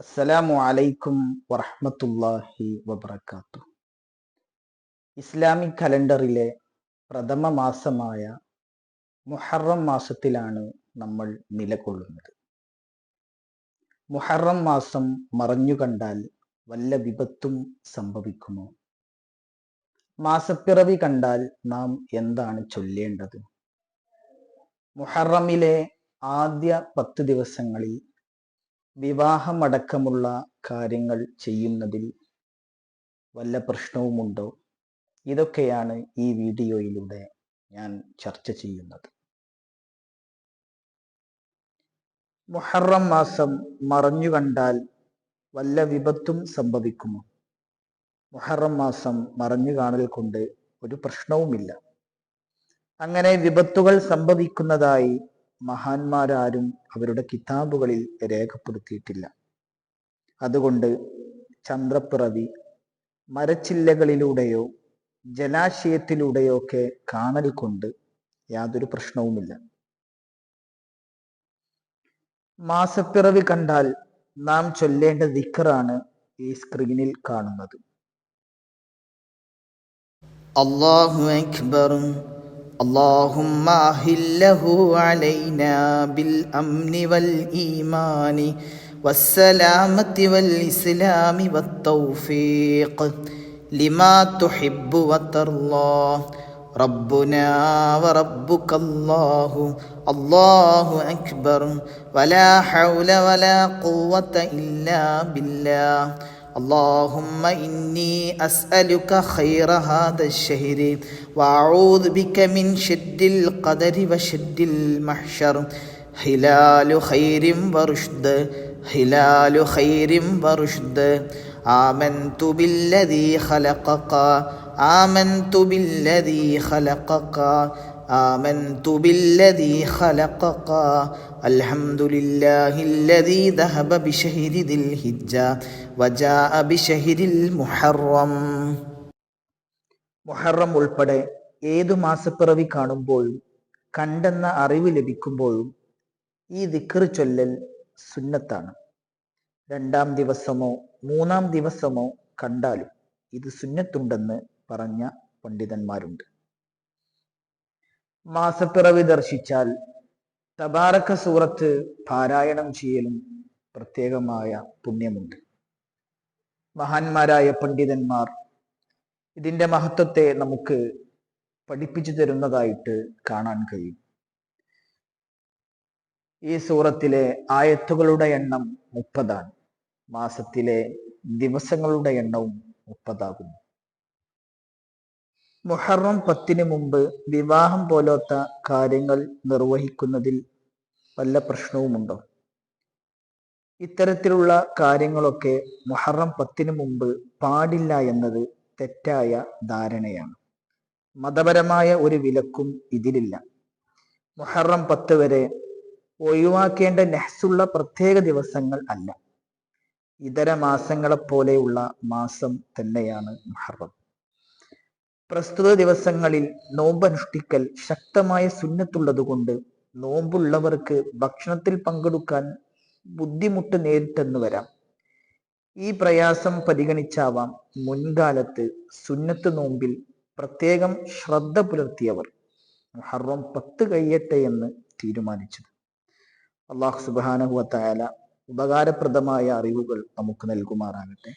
അസ്സലാമു അലൈക്കും വറഹ്മത്തുള്ളാഹി വബർക്കാത്തു ഇസ്ലാമിക് കലണ്ടറിലെ പ്രഥമ മാസമായ മുഹറം മാസത്തിലാണ് നമ്മൾ നിലകൊള്ളുന്നത്. മുഹറം മാസം മറഞ്ഞു കണ്ടാൽ വല്ല വിപത്തും സംഭവിക്കുമോ? മാസപ്പിറവി കണ്ടാൽ നാം എന്താണ് ചൊല്ലേണ്ടത്? മുഹറമിലെ ആദ്യ പത്ത് ദിവസങ്ങളിൽ വിവാഹമടക്കമുള്ള കാര്യങ്ങൾ ചെയ്യുന്നതിൽ വല്ല പ്രശ്നവുമുണ്ടോ? ഇതൊക്കെയാണ് ഈ വീഡിയോയിലൂടെ ഞാൻ ചർച്ച ചെയ്യുന്നത്. മുഹറം മാസം മറഞ്ഞു കണ്ടാൽ വല്ല വിപത്തും സംഭവിക്കുമോ? മുഹറം മാസം മറഞ്ഞു കാണൽ കൊണ്ട് ഒരു പ്രശ്നവുമില്ല. അങ്ങനെ വിപത്തുകൾ സംഭവിക്കുന്നതായി മഹാന്മാരാരും അവരുടെ കിതാബുകളിൽ രേഖപ്പെടുത്തിയിട്ടില്ല. അതുകൊണ്ട് ചന്ദ്രപ്പിറവി മരച്ചില്ലകളിലൂടെയോ ജലാശയത്തിലൂടെയോ ഒക്കെ കാണൽ കൊണ്ട് യാതൊരു പ്രശ്നവുമില്ല. മാസപ്പിറവി കണ്ടാൽ നാം ചൊല്ലേണ്ട ദിക്കറാണ് ഈ സ്ക്രീനിൽ കാണുന്നത്. അള്ളാഹു അക്ബറും اللهم أهله علينا بالأمن والإيمان والسلامة والإسلام والتوفيق لما تحب وترضى. ربنا وربك الله. الله أكبر. ولا حول ولا قوة إلا بالله. اللهم إني أسألك خير هذا الشهر وأعوذ بك من شد القدر وشد المحشر. هلال خير ورشد هلال خير ورشد. آمنت بالذي خلقك آمنت بالذي خلقك آمنت بالذي خلقك. الحمد لله الذي ذهب بشهر ذي الهجة وجاء بشهر المحرم മുഹറം ഉൾപ്പെടെ ഏതു മാസപ്പിറവി കാണുമ്പോഴും കണ്ടെന്ന അറിവ് ലഭിക്കുമ്പോഴും ഈ ദിക്കർ ചൊല്ലൽ സുന്നത്താണ് രണ്ടാം ദിവസമോ മൂന്നാം ദിവസമോ കണ്ടാലും ഇത് സുന്നത്തുണ്ടെന്ന് പറഞ്ഞ പണ്ഡിതന്മാരുണ്ട് മാസപ്പിറവി ദർശിച്ചാൽ തബാറക്ക സൂറത്ത് പാരായണം ചെയ്യലും പ്രത്യേകമായ പുണ്യമുണ്ട്. മഹാന്മാരായ പണ്ഡിതന്മാർ ഇതിന്റെ മഹത്വത്തെ നമുക്ക് പഠിപ്പിച്ചു തരുന്നതായിട്ട് കാണാൻ കഴിയും. ഈ സൂറത്തിലെ ആയത്തുകളുടെ എണ്ണം മുപ്പതാണ്. മാസത്തിലെ ദിവസങ്ങളുടെ എണ്ണവും മുപ്പതാകുന്നു. മുഹറം പത്തിന് മുമ്പ് വിവാഹം പോലത്ത കാര്യങ്ങൾ നിർവഹിക്കുന്നതിൽ വല്ല പ്രശ്നവുമുണ്ടോ? ഇത്തരത്തിലുള്ള കാര്യങ്ങളൊക്കെ മുഹറം പത്തിന് മുമ്പ് പാടില്ല എന്നത് തെറ്റായ ധാരണയാണ്. മതപരമായ ഒരു വിലക്കും ഇതിലില്ല. മുഹറം പത്ത് വരെ ഒഴിവാക്കേണ്ട നെഹ്സുള്ള പ്രത്യേക ദിവസങ്ങൾ അല്ല. ഇതര മാസങ്ങളെപ്പോലെയുള്ള മാസം തന്നെയാണ് മുഹറം. പ്രസ്തുത ദിവസങ്ങളിൽ നോമ്പനുഷ്ഠിക്കൽ ശക്തമായ സുന്നത്തുള്ളതുകൊണ്ട് നോമ്പുള്ളവർക്ക് ഭക്ഷണത്തിൽ പങ്കെടുക്കാൻ ബുദ്ധിമുട്ട് നേരിട്ടെന്ന് വരാം. ഈ പ്രയാസം പരിഗണിച്ചാവാം മുൻകാലത്ത് സുന്നത്ത് നോമ്പിൽ പ്രത്യേകം ശ്രദ്ധ പുലർത്തിയവർ മുഹറം പത്ത് കഴിയട്ടെ എന്ന് തീരുമാനിച്ചത്. അള്ളാഹു സുബാനഹുവത്തായാല ഉപകാരപ്രദമായ അറിവുകൾ നമുക്ക് നൽകുമാറാകട്ടെ.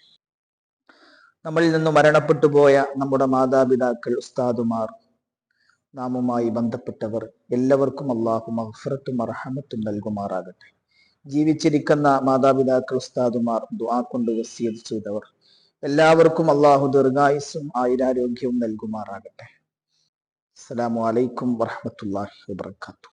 നമ്മളിൽ നിന്ന് മരണപ്പെട്ടു പോയ നമ്മുടെ മാതാപിതാക്കൾ ഉസ്താദുമാർ നാമുമായി ബന്ധപ്പെട്ടവർ എല്ലാവർക്കും അള്ളാഹു മഹഫറത്തും അർഹമത്തും നൽകുമാറാകട്ടെ. ജീവിച്ചിരിക്കുന്ന മാതാപിതാക്കൾ ഉസ്താദുമാർ ദുആ കൊണ്ട് വസിയത് ചെയ്തവർ എല്ലാവർക്കും അള്ളാഹു ദീർഘായുസ്സും ആയുരാരോഗ്യവും നൽകുമാറാകട്ടെ. അസ്സലാമു അലൈക്കും വറഹമത്തല്ലാഹി വബർക്കാത്തു